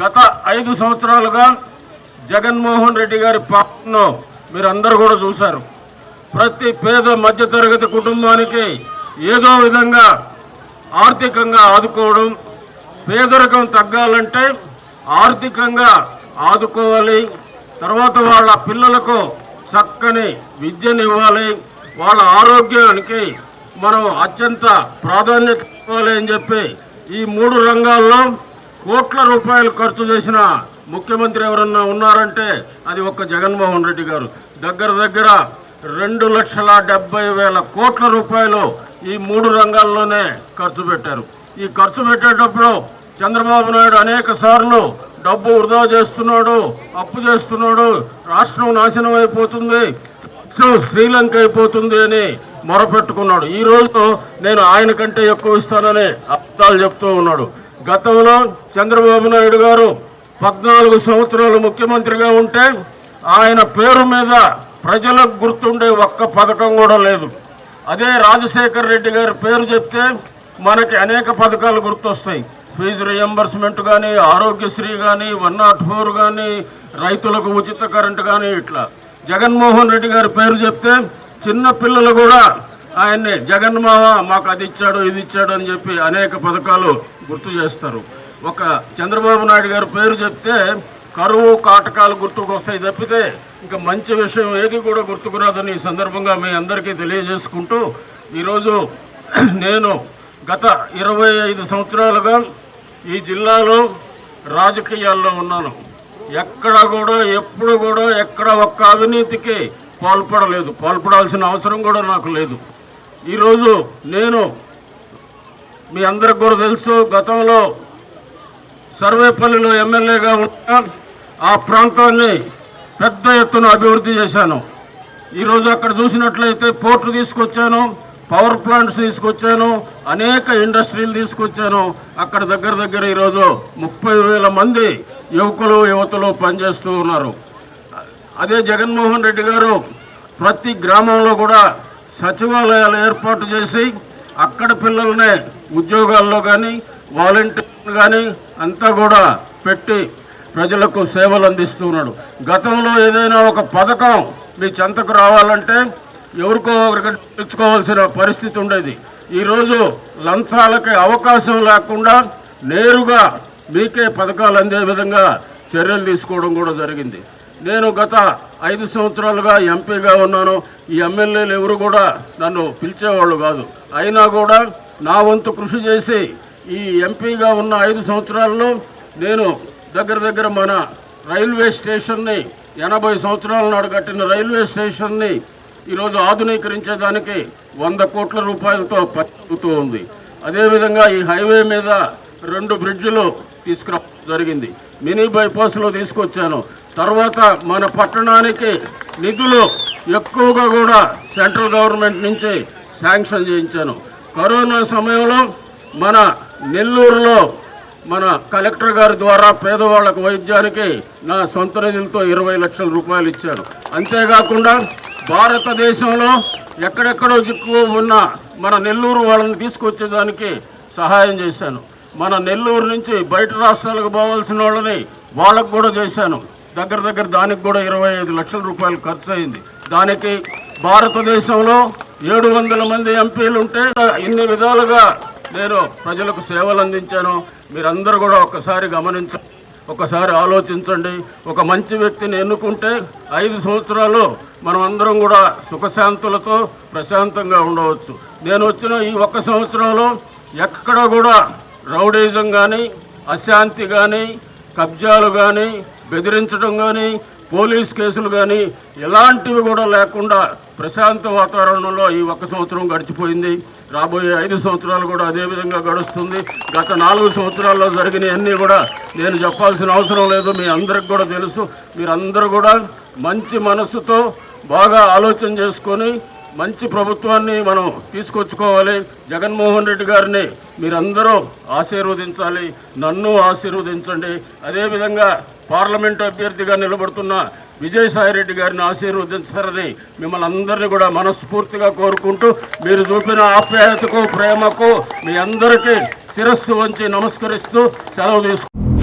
గత ఐదు సంవత్సరాలుగా జగన్మోహన్ రెడ్డి గారి పాలనను మీరందరూ కూడా చూశారు. ప్రతి పేద మధ్యతరగతి కుటుంబానికి ఏదో విధంగా ఆర్థికంగా ఆదుకోవడం పేదరికం తగ్గాలంటే ఆర్థికంగా ఆదుకోవాలి తర్వాత వాళ్ళ పిల్లలకు చక్కని విద్యనివ్వాలి వాళ్ళ ఆరోగ్యానికి మనం అత్యంత ప్రాధాన్యత ఇవ్వాలి అని చెప్పి ఈ మూడు రంగాల్లో కోట్ల రూపాయలు ఖర్చు చేసిన ముఖ్యమంత్రి ఎవరన్నా ఉన్నారంటే అది ఒక్క జగన్మోహన్ రెడ్డి గారు. దగ్గర దగ్గర రెండు లక్షల డెబ్బై వేల కోట్ల రూపాయలు ఈ మూడు రంగాల్లోనే ఖర్చు పెట్టారు. ఈ ఖర్చు పెట్టేటప్పుడు చంద్రబాబు నాయుడు అనేక సార్లు డబ్బు వృధా చేస్తున్నాడు అప్పు చేస్తున్నాడు రాష్ట్రం నాశనం అయిపోతుంది శ్రీలంక అయిపోతుంది అని మొరపెట్టుకున్నాడు. ఈ నేను ఆయన కంటే ఎక్కువ ఇస్తానని అర్థాలు చెప్తూ ఉన్నాడు. గతంలో చంద్రబాబు నాయుడు గారు పద్నాలుగు సంవత్సరాలు ముఖ్యమంత్రిగా ఉంటే ఆయన పేరు మీద ప్రజలకు గుర్తుండే ఒక్క పథకం కూడా లేదు. అదే రాజశేఖర్ రెడ్డి గారి పేరు చెప్తే మనకి అనేక పథకాలు గుర్తొస్తాయి. ఫీజు రియంబర్స్మెంట్ కానీ ఆరోగ్యశ్రీ కానీ వన్ నాట్ ఫోర్ కానీ రైతులకు ఉచిత కరెంటు కానీ ఇట్లా. జగన్మోహన్ రెడ్డి గారి పేరు చెప్తే చిన్న పిల్లలు కూడా ఆయన్ని జగన్మావ మాకు అది ఇచ్చాడు ఇది ఇచ్చాడు అని చెప్పి అనేక పథకాలు గుర్తు చేస్తారు. ఒక చంద్రబాబు నాయుడు గారు పేరు చెప్తే కరువు కాటకాలు గుర్తుకు వస్తాయి తప్పితే ఇంకా మంచి విషయం ఏది కూడా గుర్తుకురాదని ఈ సందర్భంగా మీ అందరికీ తెలియజేసుకుంటూ ఈరోజు నేను గత ఇరవై ఐదు సంవత్సరాలుగా ఈ జిల్లాలో రాజకీయాల్లో ఉన్నాను. ఎక్కడ కూడా ఎప్పుడు కూడా ఎక్కడ ఒక్క అవినీతికి పాల్పడలేదు. పాల్పడాల్సిన అవసరం కూడా నాకు లేదు. ఈరోజు నేను మీ అందరికి కూడా తెలుసు గతంలో సర్వేపల్లిలో ఎమ్మెల్యేగా ఉన్నా ఆ ప్రాంతాన్ని పెద్ద ఎత్తున అభివృద్ధి చేశాను. ఈరోజు అక్కడ చూసినట్లయితే పోర్టు తీసుకొచ్చాను పవర్ ప్లాంట్స్ తీసుకొచ్చాను అనేక ఇండస్ట్రీలు తీసుకొచ్చాను. అక్కడ దగ్గర దగ్గర ఈరోజు ముప్పై వేల మంది యువకులు యువతలు పనిచేస్తూ ఉన్నారు. అదే జగన్మోహన్ రెడ్డి గారు ప్రతి గ్రామంలో కూడా సచివాలయాలు ఏర్పాటు చేసి అక్కడ పిల్లల్ని ఉద్యోగాల్లో కానీ వాలంటీర్లు కానీ అంతా కూడా పెట్టి ప్రజలకు సేవలు అందిస్తున్నాడు. గతంలో ఏదైనా ఒక పథకం మీ చెంతకు రావాలంటే ఎవరికో ఒకరికి తెచ్చుకోవాల్సిన పరిస్థితి ఉండేది. ఈరోజు లంచాలకి అవకాశం లేకుండా నేరుగా మీకే పథకాలు అందే విధంగా చర్యలు తీసుకోవడం కూడా జరిగింది. నేను గత ఐదు సంవత్సరాలుగా ఎంపీగా ఉన్నాను. ఈ ఎమ్మెల్యేలు ఎవరు కూడా నన్ను పిలిచేవాళ్ళు కాదు. అయినా కూడా నా వంతు కృషి చేసి ఈ ఎంపీగా ఉన్న ఐదు సంవత్సరాల్లో నేను దగ్గర దగ్గర మన రైల్వే స్టేషన్ని ఎనభై సంవత్సరాల నాడు కట్టిన రైల్వే స్టేషన్ని ఈరోజు ఆధునీకరించేదానికి వంద కోట్ల రూపాయలతో పట్టుతూ ఉంది. అదేవిధంగా ఈ హైవే మీద రెండు బ్రిడ్జిలు తీసుకురావడం జరిగింది. మినీ బైపాస్లో తీసుకొచ్చాను. తర్వాత మన పట్టణానికి నిధులు ఎక్కువగా కూడా సెంట్రల్ గవర్నమెంట్ నుంచి శాంక్షన్ చేయించాను. కరోనా సమయంలో మన నెల్లూరులో మన కలెక్టర్ గారి ద్వారా పేదవాళ్ళకు వైద్యానికి నా సొంత నిధులతో ఇరవై లక్షల రూపాయలు ఇచ్చాను అంతేకాకుండా భారతదేశంలో ఎక్కడెక్కడో చిక్కు ఉన్న మన నెల్లూరు వాళ్ళని తీసుకొచ్చేదానికి సహాయం చేశాను. మన నెల్లూరు నుంచి బయట రాష్ట్రాలకు పోవాల్సిన వాళ్ళని వాళ్ళకు కూడా చేశాను. దగ్గర దగ్గర దానికి కూడా ఇరవై ఐదు లక్షల రూపాయలు ఖర్చు అయింది. దానికి భారతదేశంలో ఏడు వందల మంది ఎంపీలు ఉంటే ఇన్ని విధాలుగా నేను ప్రజలకు సేవలు అందించాను. మీరందరూ కూడా ఒకసారి గమనించ ఒకసారి ఆలోచించండి. ఒక మంచి వ్యక్తిని ఎన్నుకుంటే ఐదు సంవత్సరాలు మనం అందరం కూడా సుఖశాంతులతో ప్రశాంతంగా ఉండవచ్చు. నేను వచ్చిన ఈ ఒక్క సంవత్సరంలో ఎక్కడ కూడా రౌడీజం కానీ అశాంతి కానీ కబ్జాలు కానీ బెదిరించడం కానీ పోలీస్ కేసులు కానీ ఎలాంటివి కూడా లేకుండా ప్రశాంత వాతావరణంలో ఈ ఒక్క సంవత్సరం గడిచిపోయింది. రాబోయే ఐదు సంవత్సరాలు కూడా అదే విధంగా గడుస్తుంది. గత నాలుగు సంవత్సరాల్లో జరిగినవన్నీ కూడా నేను చెప్పాల్సిన అవసరం లేదు. మీ అందరికి కూడా తెలుసు. మీరందరూ కూడా మంచి మనసుతో బాగా ఆలోచన చేసుకొని మంచి ప్రభుత్వాన్ని మనం తీసుకొచ్చుకోవాలి. జగన్మోహన్ రెడ్డి గారిని మీరందరూ ఆశీర్వదించాలి. నన్ను ఆశీర్వదించండి. అదేవిధంగా పార్లమెంట్ అభ్యర్థిగా నిలబడుతున్న విజయసాయిరెడ్డి గారిని ఆశీర్వదించారని మిమ్మల్ని అందరినీ కూడా మనస్ఫూర్తిగా కోరుకుంటూ మీరు చూపిన ఆప్యాయతకు ప్రేమకు మీ అందరికీ శిరస్సు వంచి నమస్కరిస్తూ సెలవు తీసుకు